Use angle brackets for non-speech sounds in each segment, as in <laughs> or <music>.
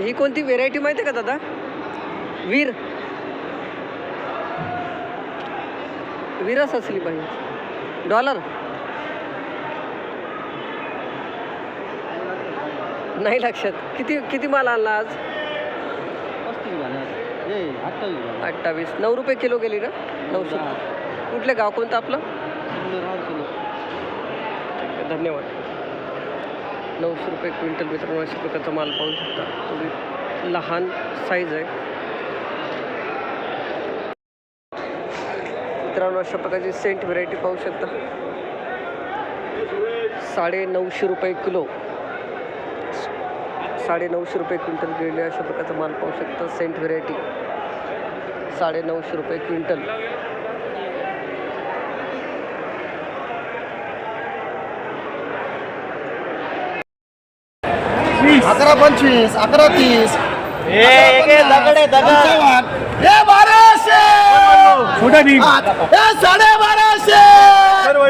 ही कोणती व्हेरायटी माहिती आहे का दादा? वीर. विरस असली पाहिजे. डॉलर नाही लक्षात. किती किती माल आणला आज? अठ्ठावीस. नऊ रुपये किलो गेली ना? नऊशे. कुठलं गाव कोणतं आपलं? ठीक आहे, धन्यवाद. नऊशे रुपये क्विंटल मित्रांनो अशा प्रकारचा माल पाहू शकता. तुम्ही लहान साईज आहे. मित्रांनो अशा प्रकारची सेंट व्हेरायटी पाहू शकता. साडे नऊशे रुपये किलो. साडे नऊशे रुपये क्विंटल गेले अशा प्रकारचा माल पाहू शकता. सेंट व्हेरायटी साडे नऊशे रुपये क्विंटल. अकरा पंचवीस अकरा तीस. हे बाराशे. आठ. हे साडे बाराशे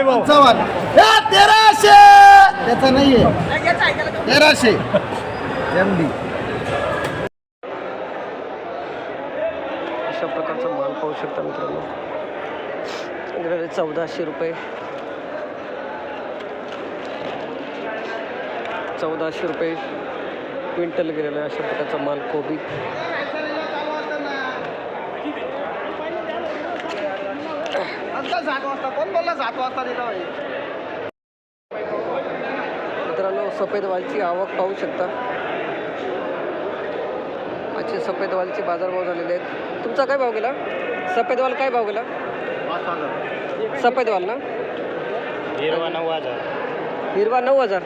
पंचावन्न. हे तेराशे. त्याचा नाहीये. तेराशे. एम डी अशा प्रकारचा माल पाहू शकता मित्रांनो. चौदाशे रुपये. चौदाशे रुपये. क्विंटल गेलेला आहे अशा प्रकारचा माल कोबी. मित्रांनो सफेद वालची आवक पाहू शकता. आजचे सफेद वालचे बाजारभाव झालेले आहेत. तुमचा काय भाव गेला? सफेद वाल काय भाव गेला? सफेद वाल ना? हिरवा नऊ हजार. हिरवा नऊ हजार.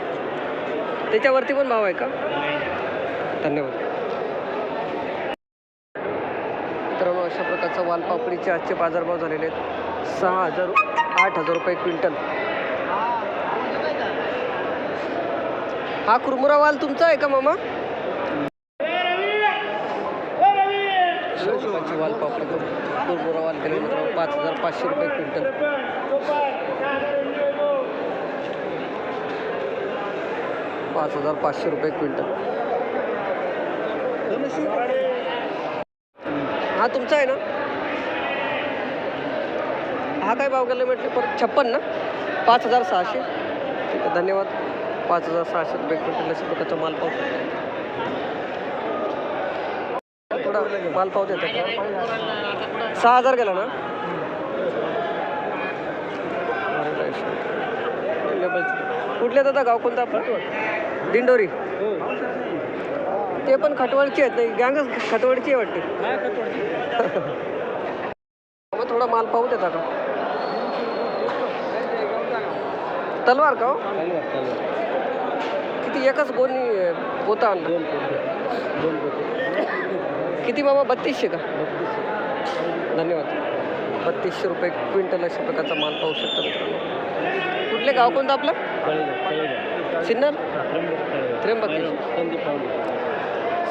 त्याच्यावरती पण भाव आहे का? धन्यवाद. मित्रांनो अशा प्रकारचा वालपापडीचे आजचे बाजारभाव झालेले आहेत. सहा हजार आठ हजार रुपये क्विंटल. हा कुरमुरा वाल तुमचा आहे का मामा? वालपापडी कुरमुरा वाल गेले मित्रांनो पाच हजार पाचशे रुपये क्विंटल. पाच हजार पाचशे रुपये क्विंटल. हा तुमचा आहे ना? हा काय भाव गेला म्हटलं? परत छप्पन ना? पाच हजार सहाशे. ठीक आहे धन्यवाद. पाच हजार सहाशे रुपये क्विंटल अशा प्रकारचा माल पाव थोडा माल पाहू देतात सहा हजार गेला ना? कुठले दादा गाव कोणता दिंडोरी. ते पण खटवडची आहेत नाही गँगच खटवडची आहे वाटते. मग <laughs> थोडा माल पाहू देता का? तलवार का हो? किती एकच गोणी पोता आणलं. किती मामा? बत्तीसशे का? धन्यवाद. बत्तीसशे रुपये क्विंटल अशा प्रकारचा माल पाहू शकता मित्रांनो. कुठले गाव कोणतं आपलं? सिन्नर? त्र्यंबकेश्वर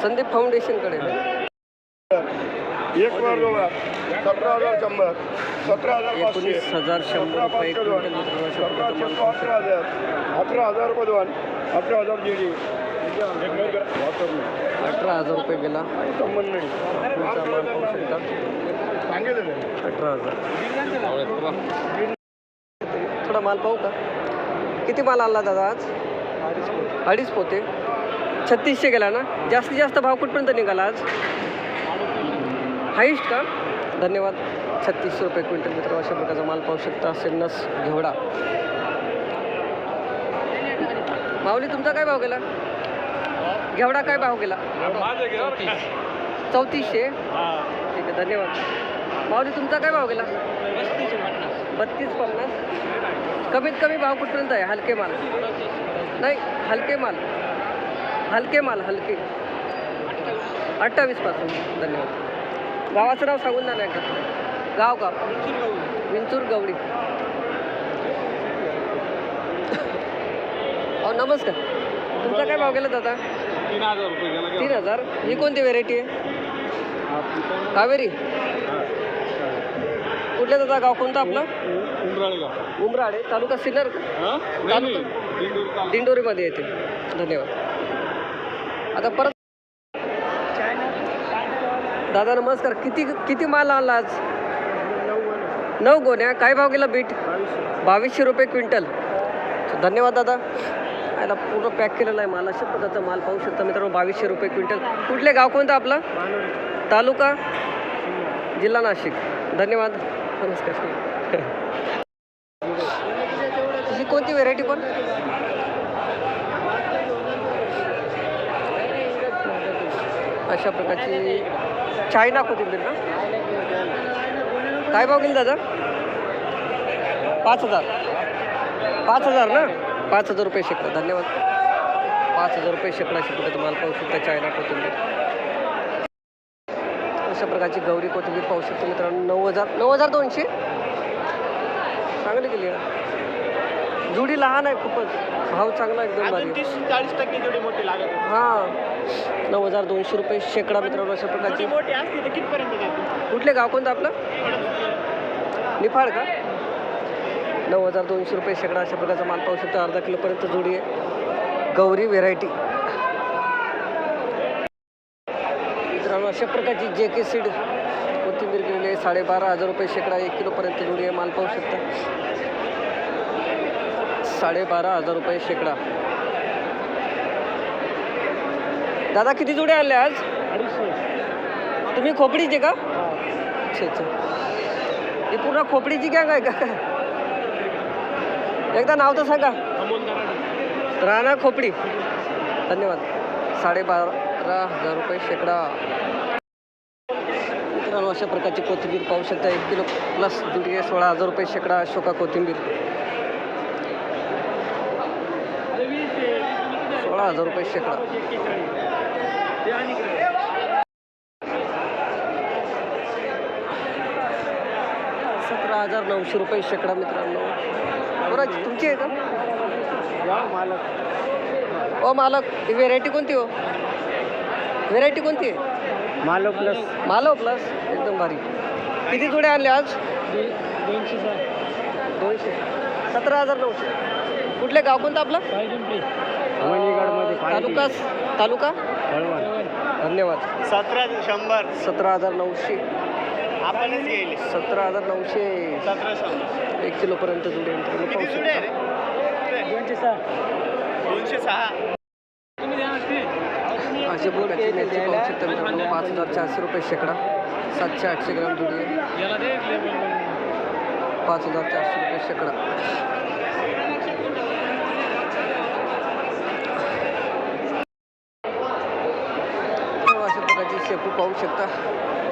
संदीप फाउंडेशनकडे एक वर दोघा सतरा हजार शंभर. सतरा हजार पाचशे. एकोणीस हजार शंभर रुपये क्विंटल अठरा हजार. अठरा हजार रुपये दोन अठरा हजार जेडी अठरा हजार रुपये गेला. संबंध नाही तुमचा माल पाहू शकता अठरा हजार. थोडा माल पाहू का? किती माल आणला दादा आज? अडीच पोते. छत्तीसशे गेला ना? जास्तीत जास्त भाव कुठपर्यंत निघाला आज? हाईस्ट का? धन्यवाद. छत्तीसशे रुपये क्विंटल मित्र अशा प्रकारचा माल पाहू शकता सिन्नस घेवडा. माऊली तुमचा काय भाव गेला? घेवडा काय भाव गेला? चौतीसशे? ठीक आहे धन्यवाद. माऊली तुमचा काय भाव गेला? बत्तीस पन्नास. कमीत कमी भाव कुठपर्यंत आहे? हलके माल. नाही हलके माल. हलके माल हलके. अठ्ठावीसपासून. धन्यवाद. गावाचं नाव सांगून द्या ना एकदा. गाव गाव. विंचूर गवडी अहो नमस्कार. तुमचा काय भाव गेला दादा? तीन हजार. रुपये गेला तीन हजार ही कोणती व्हेरायटी आहे? कावेरी. कुठल्या दादा गाव? कोणतं आपलं? उमराडे तालुका सिन्नर हा. दिंडोरीमध्ये येते. धन्यवाद. आता परत दादा नमस्कार. किती किती माल आणला आज? नऊ गोण्या. काय भाव गेला बीट? बावीसशे रुपये क्विंटल. धन्यवाद दादा. याला पूर्ण पॅक केलेला आहे माल. अशा प्रकारचा माल पाहू शकता मित्रांनो बावीसशे रुपये क्विंटल. कुठले गाव कोणतं आपलं? तालुका? जिल्हा नाशिक. धन्यवाद. नमस्कार ही कोणती व्हेरायटी पण अशा प्रकारची चायना कोथिंबीर ना? काय भाव गेली दादा? पाच हजार. पाच हजार ना? पाच हजार रुपये शेकडा. धन्यवाद. पाच हजार रुपये शेकडा शेकडा तुम्हाला पाहू शकता चायना कोथिंबीर. अशा प्रकारची गौरी कोथिंबीर पाहू शकतो मित्रांनो. नऊ हजार. नऊ हजार दोनशे. चांगली गेली जुडी लहान आहे खूपच. भाव चांगला एकदम भारी चाळीस टक्के जेवढी मोठी लागत हां. नऊ हजार दोनशे रुपये शेकडा मित्रांनो अशा प्रकारची. मोठी असते तर कितपर्यंत देते कुठले गाव कोणतं आपलं? निफाड का? नऊ हजार दोनशे रुपये शेकडा अशा प्रकारचा माल पाहू शकतो. अर्धा किलोपर्यंत जोडी आहे. गौरी व्हेरायटी. मित्रांनो अशा प्रकारची जे के सीड कोथिंबीर आहे साडेबारा हजार रुपये शेकडा एक किलोपर्यंत जोडी आहे माल पाहू शकता. साडेबारा हजार रुपये शेकडा. दादा किती जोड्या आले आज? तुम्ही खोपडीचे का? अच्छा अच्छा ही पूर्ण खोपडीची गँग आहे का? एकदा नाव तर सांगा. राणा खोपडी. धन्यवाद. साडेबारा हजार रुपये शेकडा. मित्रांनो अशा प्रकारची कोथिंबीर पाहू शकता. एक किलो प्लस जुडी सोळा हजार रुपये शेकडा अशोका कोथिंबीर. सोळा हजार रुपये शेकडा. सतरा हजार नऊशे रुपये शेकडा मित्रांनो. कोणाची तुमची आहे का? मालक ओ मालक व्हेरायटी कोणती हो? व्हेरायटी कोणती आहे? मालक प्लस मालव प्लस एकदम भारी. किती जोड्या आणल्या आज? दोनशे. दोनशे सतरा हजार नऊशे. कुठले गाव कोणतं आपलं? तालुका तालुका? धन्यवाद. सतरा शंभर. सतरा हजार नऊशे. आपणच गेले. सतरा हजार नऊशे. सतरा शंभर. एक किलोपर्यंत जोडे दोनशे सहा. दोनशे सहा. असे मित्रांनो. पाच हजार चारशे रुपये शेकडा. सातशे आठशे ग्राम जोडी. पाच हजार चारशे रुपये शेकडा हो, अशा प्रकारची शेपू पाहू शकता.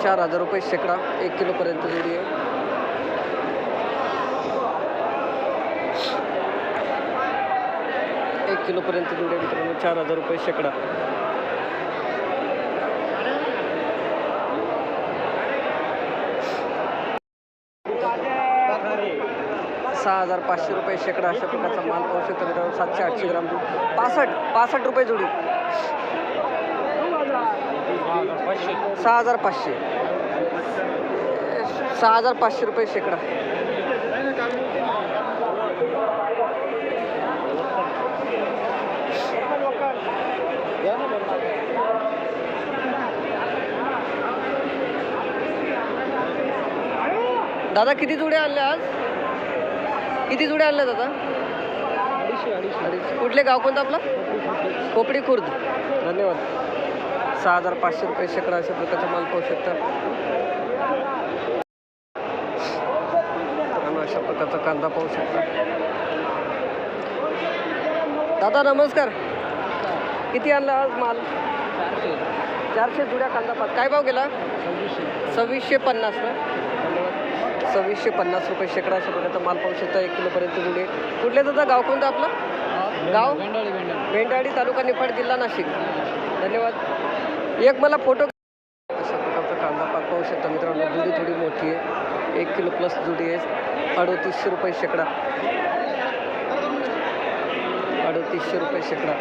चार हजार रुपये शेकडा एक किलोपर्यंत जोडी आहे. एक किलोपर्यंत जोडी आहे मित्रांनो चार हजार रुपये शेकडा. सहा हजार पाचशे रुपये शेकडा अशा प्रकारचा माल पाहू शकता मित्रांनो सातशे आठशे ग्राम. पासष्ट पासष्ट रुपये जोडी. सहा हजार पाचशे. सहा हजार पाचशे रुपये शेकडा. दादा किती जुड्या आणल्या आज? किती जुड्या आणल्या दादा? कुठले गाव कोणतं आपलं? कोपडी खुर्द. धन्यवाद. सहा हजार पाचशे रुपये शेकडा अशा प्रकारचा माल पाहू शकता. आणि अशा प्रकारचा कांदा पाहू शकता. दादा नमस्कार. किती आणला आज माल? चारशे जुड्या कांदा पाच काय भाव गेला? सव्वीसशे पन्नास ना? सव्वीसशे पन्नास रुपये शेकडा अशा प्रकारचा माल पाहू शकता. एक किलोपर्यंत जुडे. कुठले दादा? गाव कोणतं आपलं? गाव? मेंढाळी तालुका निफाड जिल्हा नाशिक. धन्यवाद. एक मला फोटो अशा प्रकारचा कांदा पाक पाहू शकता मित्रांनो. जुडी थोडी मोठी आहे. एक किलो प्लस जुडी आहे. अडतीसशे रुपये शेकडा. अडतीसशे रुपये शेकडा.